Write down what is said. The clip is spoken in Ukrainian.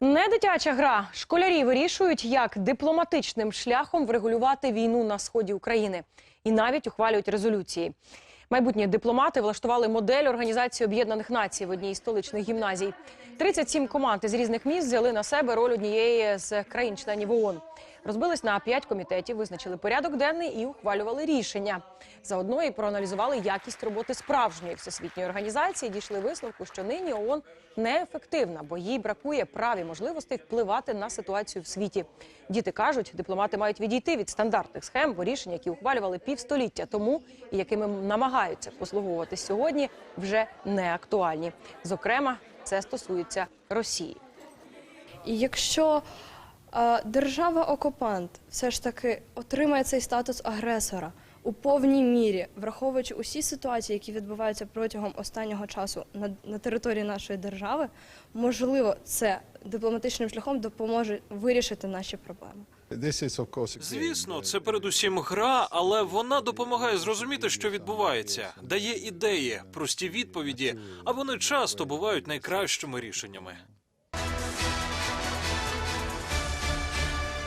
Не дитяча гра. Школярі вирішують, як дипломатичним шляхом врегулювати війну на сході України, і навіть ухвалюють резолюції. Майбутні дипломати влаштували модель Організації Об'єднаних Націй в одній із столичних гімназій. 37 команд із різних міст взяли на себе роль однієї з країн-членів ООН. Розбились на п'ять комітетів, визначили порядок денний і ухвалювали рішення. Заодно і проаналізували якість роботи справжньої всесвітньої організації. Дійшли висновку, що нині ООН неефективна, бо їй бракує прав і можливостей впливати на ситуацію в світі. Діти кажуть, дипломати мають відійти від стандартних схем, бо рішення, які ухвалювали півстоліття тому і якими намагаються послуговуватись сьогодні, вже не актуальні. Зокрема, це стосується Росії. Якщо держава-окупант все ж таки отримає цей статус агресора у повній мірі, враховуючи усі ситуації, які відбуваються протягом останнього часу на, на території нашої держави, можливо, це дипломатичним шляхом допоможе вирішити наші проблеми. Звісно, це передусім гра, але вона допомагає зрозуміти, що відбувається, дає ідеї, прості відповіді, а вони часто бувають найкращими рішеннями.